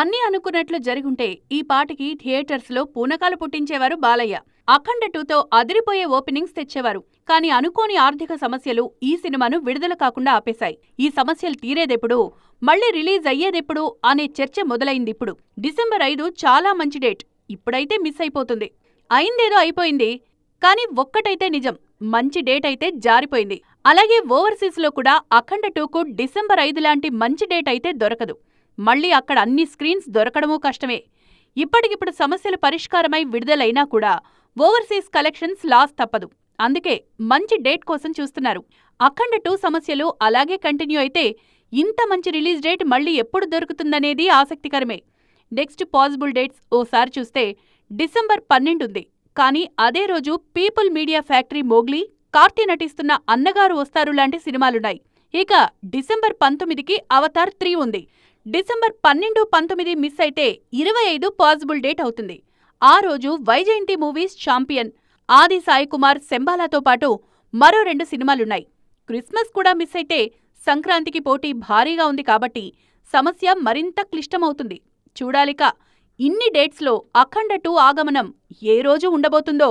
అన్నీ అనుకున్నట్లు జరుగుంటే ఈ పాటికి థియేటర్స్లో పూనకాలు పుట్టించేవారు బాలయ్య. అఖండ టూతో అదిరిపోయే ఓపెనింగ్స్ తెచ్చేవారు. కానీ అనుకోని ఆర్థిక సమస్యలు ఈ సినిమాను విడుదల కాకుండా ఆపేశాయి. ఈ సమస్యలు తీరేదెప్పుడు మళ్ళీ రిలీజ్ అయ్యేదెప్పుడు అనే చర్చ మొదలైందిప్పుడు డిసెంబర్ ఐదు చాలా మంచి డేట్. ఇప్పుడైతే మిస్ అయిపోతుంది. అయిందేదో అయిపోయింది. కానీ ఒక్కటైతే నిజం. మంచి డేట్ అయితే జారిపోయింది. అలాగే ఓవర్సీస్లో కూడా అఖండ టూకు డిసెంబర్ ఐదు లాంటి మంచి డేట్ అయితే దొరకదు. మళ్ళీ అక్కడ అన్ని స్క్రీన్స్ దొరకడమూ కష్టమే. ఇప్పటికిప్పుడు సమస్యలు పరిష్కారమై విడుదలైనా కూడా ఓవర్సీస్ కలెక్షన్స్ లాస్ తప్పదు. అందుకే మంచి డేట్ కోసం చూస్తున్నారు. అఖండ టూ సమస్యలు అలాగే కంటిన్యూ అయితే ఇంత మంచి రిలీజ్ డేట్ మళ్ళీ ఎప్పుడు దొరుకుతుందనేది ఆసక్తికరమే. నెక్స్ట్ పాసిబుల్ డేట్స్ ఓసారి చూస్తే డిసెంబర్ పన్నెండుంది. కానీ అదే రోజు People Media Factory Mowgli Karthi నటిస్తున్న అన్నగారు వస్తారు లాంటి సినిమాలున్నాయి. ఇక డిసెంబర్ పంతొమ్మిదికి అవతార్ త్రీ ఉంది. డిసెంబర్ పన్నెండు పంతొమ్మిది మిస్ అయితే ఇరవై ఐదు పాసిబుల్ డేట్ అవుతుంది. ఆ రోజు వైజయంతి మూవీస్ ఛాంపియన్ ఆది సాయి కుమార్ శంబాలాతో పాటు మరో రెండు సినిమాలున్నాయి. క్రిస్మస్ కూడా మిస్ అయితే సంక్రాంతికి పోటీ భారీగా ఉంది కాబట్టి సమస్య మరింత క్లిష్టమవుతుంది. చూడాలిక ఇన్ని డేట్స్లో అఖండ టూ ఆగమనం ఏ రోజు ఉండబోతుందో?